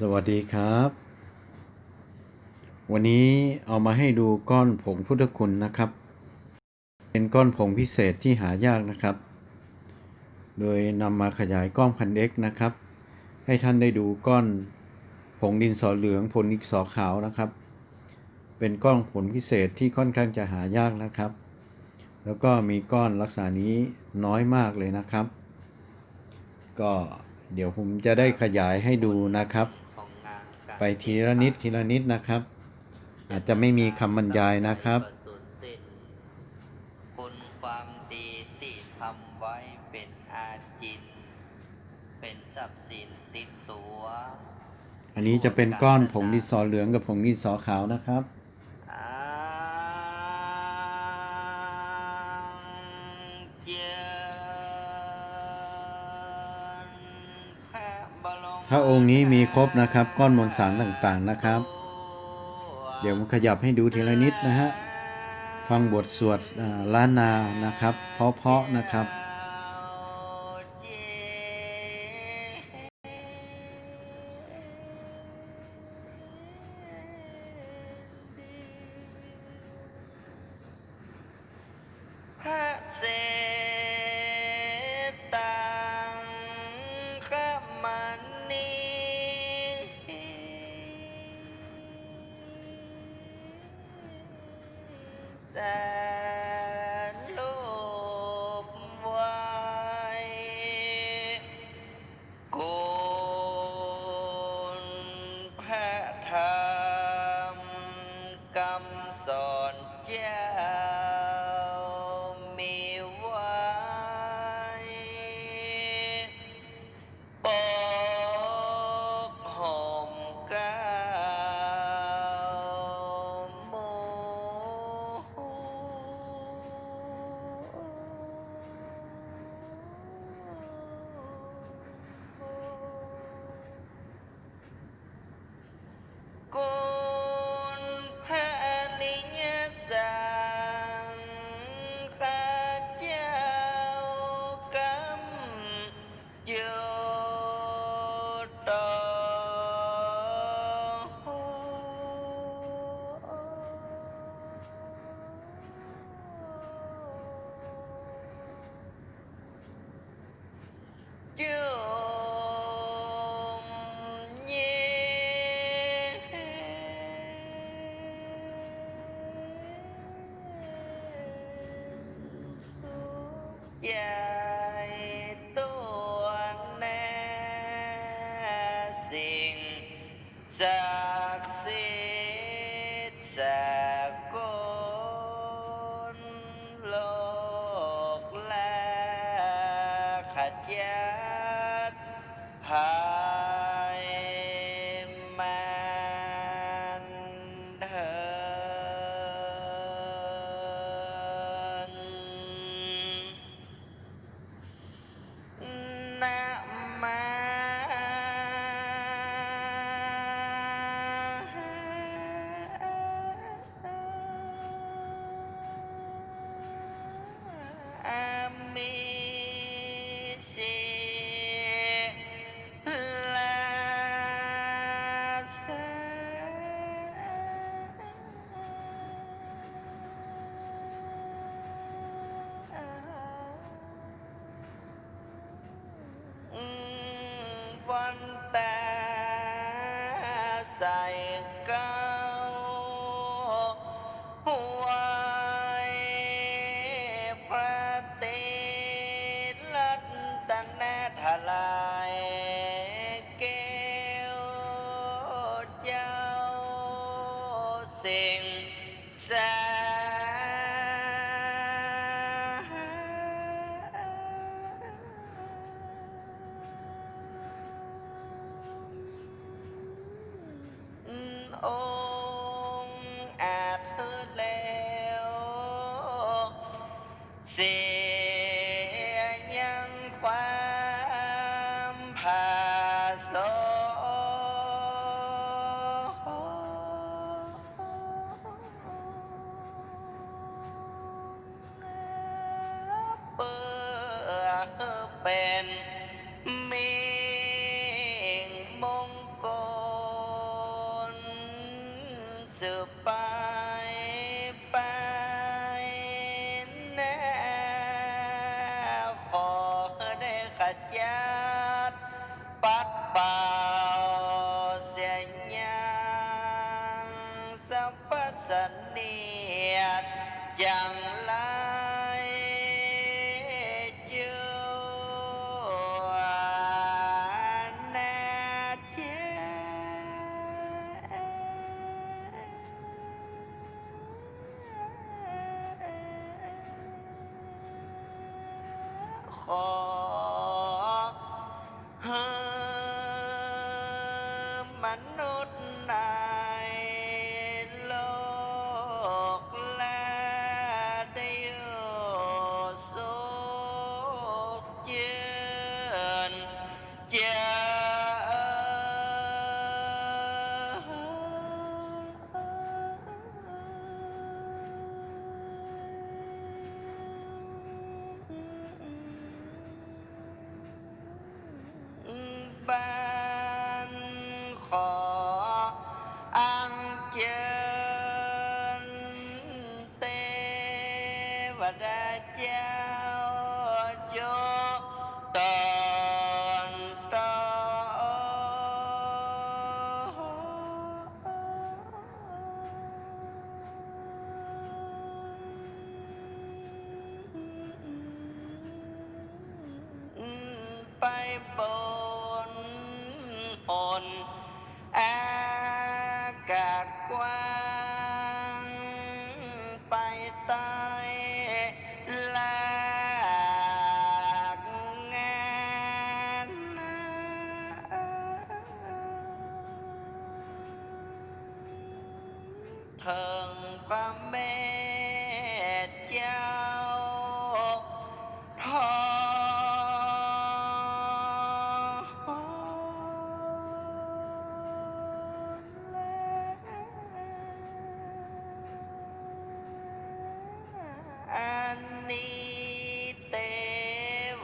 สวัสดีครับ วันนี้เอามาให้ดูก้อนผงพุทธคุณนะครับ เป็นก้อนผงพิเศษที่หายากนะครับ โดยนำมาขยายกล้องพันเอ็กนะครับ ให้ท่านได้ดูก้อนผงดินสอเหลืองผงดินสอขาวนะครับ เป็นก้อนผลพิเศษที่ค่อนข้างจะหายากนะครับ แล้วก็มีก้อนลักษณะนี้น้อยมากเลยนะครับ ก็เดี๋ยวผมจะได้ขยายให้ดูนะครับ ไปทีละนิดทีละนิดนะครับ อาจจะไม่มีคำบรรยายนะครับสูญสิ้นคุณความดีที่ทำไว้เป็นอาจิน เป็นทรัพย์สินติดตัว อันนี้จะเป็นก้อนผงดินสอเหลืองกับผงดินสอขาวนะครับ รมถ้าองค์นี้มีครบนะครับ ก้อนมวลสารต่างๆนะครับ เดี๋ยวผมขยับให้ดูทีละนิดนะฮะ ฟังบทสวดล้านนานะครับ เพาะๆนะครับ ใม อ ใ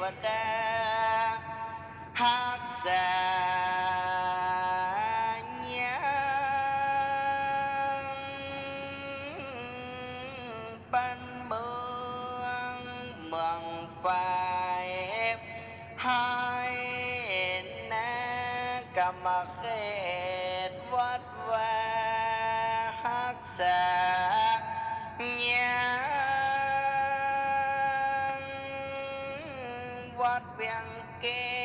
วด เ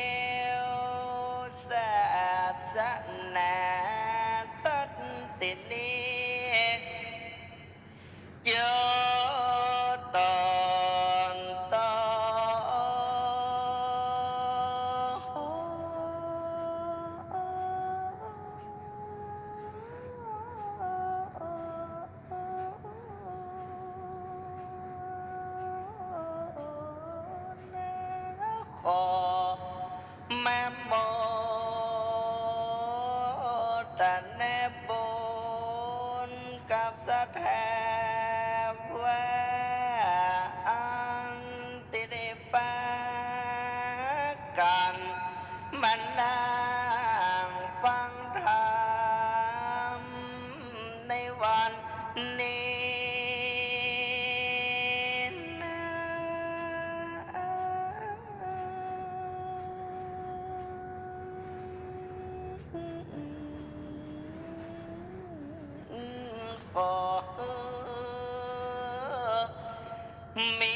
ตั มี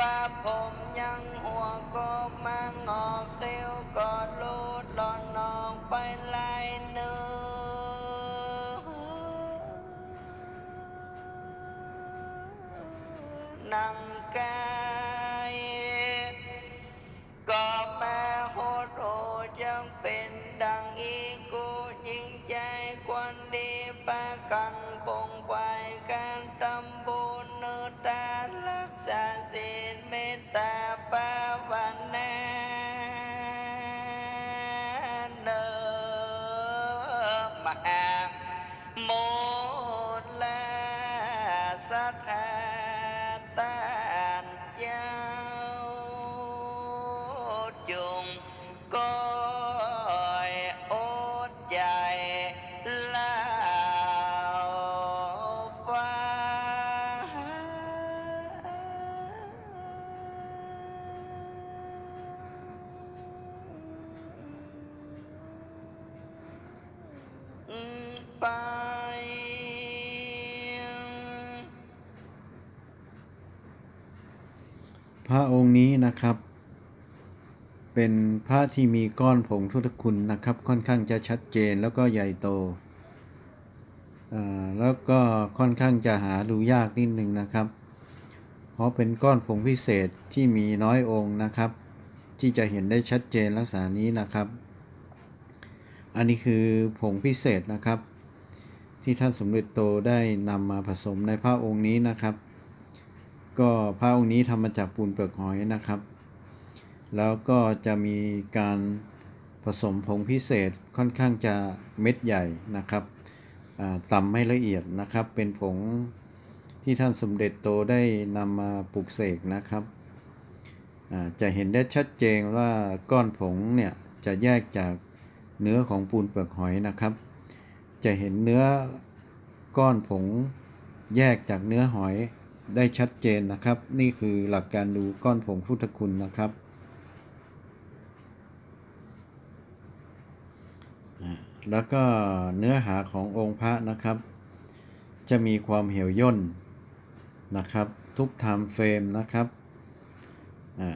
ม้น ตาภาวน ไป พระองค์นี้นะครับ เป็นพระที่มีก้อนผงทุตคุณนะครับ ค่อนข้างจะชัดเจนแล้วก็ใหญ่โตแล้วก็ค่อนข้างจะหาดูยากนิดนึงนะครับ เพราะเป็นก้อนผงพิเศษที่มีน้อยองค์นะครับ ที่จะเห็นได้ชัดเจนลักษณะนี้นะครับ อันนี้คือผงพิเศษนะครับ ที่ท่านสมเด็จโตได้นำมาผสมในพระองค์นี้นะครับ ก็พระองค์นี้ทำมาจากปูนเปลือกหอยนะครับ แล้วก็จะมีการผสมผงพิเศษค่อนข้างจะเม็ดใหญ่นะครับต่ำไม่ละเอียดนะครับ เป็นผงที่ท่านสมเด็จโตได้นำมาปลูกเสกนะครับ จะเห็นได้ชัดเจนว่าก้อนผงเนี่ยจะแยกจากเนื้อของปูนเปลือกหอยนะครับ จะเห็นเนื้อก้อนผงแยกจากเนื้อหอยได้ชัดเจนนะครับ นี่คือหลักการดูก้อนผงพุทธคุณนะครับ แล้วก็เนื้อหาขององค์พระนะครับ จะมีความเหี่ยวย่นนะครับ ทุกไทม์เฟรมนะครับ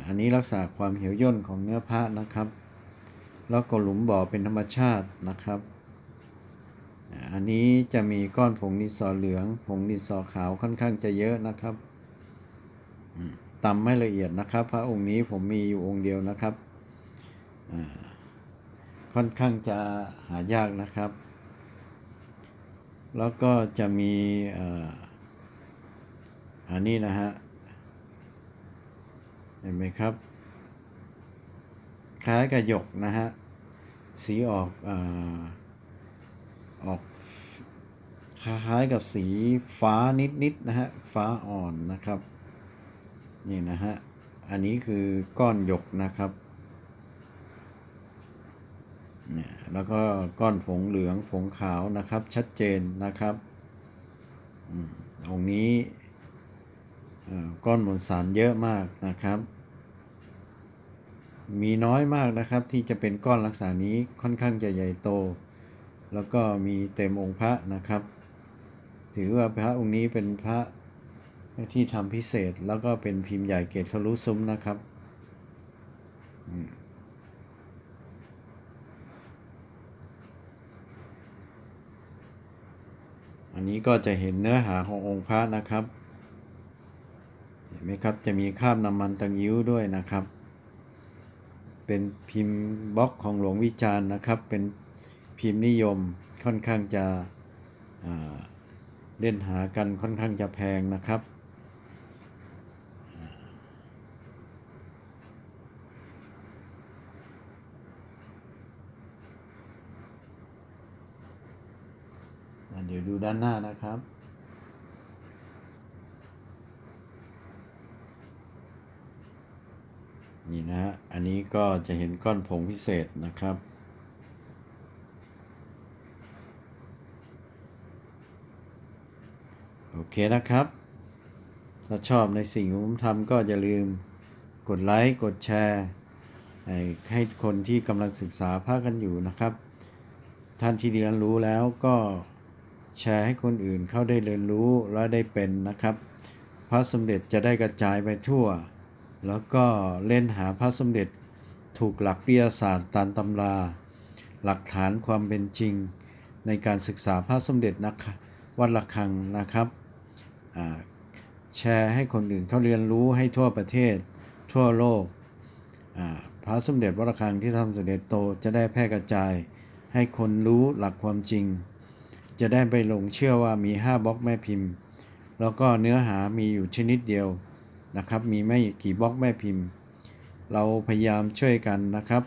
อันนี้รักษาความเหี่ยวย่นของเนื้อพระนะครับ แล้วก็หลุมบ่อเป็นธรรมชาตินะครับ อันนี้จะมีก้อนผงดินสอเหลือง ผงดินสอขาวค่อนข้างจะเยอะนะครับอืมตำไม่ละเอียดนะครับ พระองค์นี้ผมมีอยู่องค์เดียวนะครับค่อนข้างจะหายากนะครับ แล้วก็จะมีอันนี้นะฮะเห็นไหมครับ คล้ายกับหยกนะฮะสีออกอ ออกคล้ายๆกับสีฟ้านิดๆนะฮะ ฟ้าอ่อนนะครับ นี่นะฮะ อันนี้คือก้อนหยกนะครับเนี่ยแล้วก็ก้อนผงเหลืองผงขาวนะครับ ชัดเจนนะครับองนี้ก้อนมวลสารเยอะมากนะครับ มีน้อยมากนะครับที่จะเป็นก้อนลักษณะนี้ค่อนข้างจะใหญ่โต แล้วก็มีเต็มองค์พระนะครับ ถือว่าพระองค์นี้เป็นพระที่ทำพิเศษแล้วก็เป็นพิมพ์ใหญ่เกตทะลุซุ้มนะครับอันนี้ก็จะเห็นเนื้อหาขององค์พระนะครับ เห็นไหมครับจะมีคราบน้ำมันตังยิ้วด้วยนะครับ เป็นพิมพ์บล็อกของหลวงวิจารณ์นะครับ เป็น พิมพ์นิยมค่อนข้างจะเล่นหากันค่อนข้างจะแพงนะครับ เดี๋ยวดูด้านหน้านะครับนี่นะฮะอันนี้ก็จะเห็นก้อนผงพิเศษนะครับ โอ เคนะครับ ถ้าชอบในสิ่งที่ผมทำก็อย่าลืมกดไลค์กดแชร์ ให้คนที่กำลังศึกษาภาคกันอยู่นะครับ ท่านที่เรียนรู้แล้วก็แชร์ให้คนอื่นเข้าได้เรียนรู้และได้เป็นนะครับ พระสมเด็จจะได้กระจายไปทั่ว แล้วก็เล่นหาพระสมเด็จถูกหลักวิทยาศาสตร์ตามตำรา หลักฐานความเป็นจริง ในการศึกษาพระสมเด็จนะคะวัดระฆังนะครับ แชร์ให้คนอื่นเขาเรียนรู้ให้ทั่วประเทศ ทั่วโลก พระสมเด็จวระฆังที่ทำสมเด็จโตจะได้แพร่กระจาย ให้คนรู้หลักความจริง จะได้ไปหลงเชื่อว่ามี 5บล็อกแม่พิมพ์ แล้วก็เนื้อหามีอยู่ชนิดเดียวนะครับ มีไม่กี่บล็อกแม่พิมพ์ เราพยายามช่วยกันนะครับ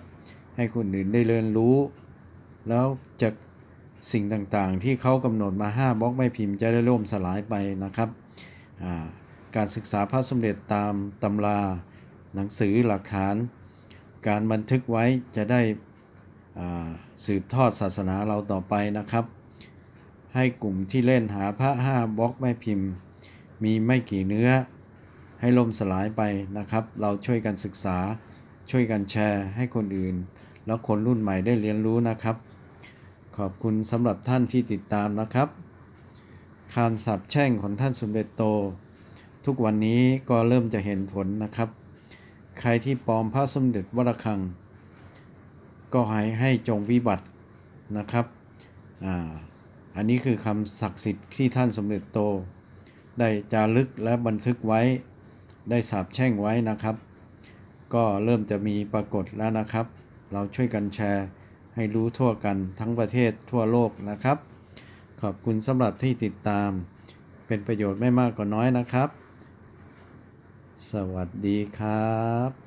ให้คนอื่นได้เรียนรู้ แล้วจาก สิ่งต่างๆ ที่เขากำหนดมา 5บล็อกแม่พิมพ์จะได้ล่มสลายไปนะครับการศึกษาพระสมเด็จตามตำราหนังสือหลักฐาน การบันทึกไว้จะได้สืบทอดศาสนาเราต่อไปนะครับ ให้กลุ่มที่เล่นหาพระห้าบล็อกแม่พิมพ์ มีไม่กี่เนื้อให้ล่มสลายไปนะครับ เราช่วยกันศึกษาช่วยกันแชร์ให้คนอื่น แล้วคนรุ่นใหม่ได้เรียนรู้นะครับ ขอบคุณสำหรับท่านที่ติดตามนะครับคำสาปแช่งของท่านสมเด็จโต ทุกวันนี้ก็เริ่มจะเห็นผลนะครับ ใครที่ปลอมพระสมเด็จวรคัง ก็ให้ให้จงวิบัตินะครับอ่าอันนี้คือคำศักดิ์สิทธิ์ที่ท่านสมเด็จโต ได้จารึกและบันทึกไว้ได้สาบแช่งไว้นะครับ ก็เริ่มจะมีปรากฏแล้วนะครับ เราช่วยกันแชร์ ให้รู้ทั่วกันทั้งประเทศทั่วโลกนะครับ ขอบคุณสำหรับที่ติดตาม เป็นประโยชน์ไม่มากก็น้อยนะครับ สวัสดีครับ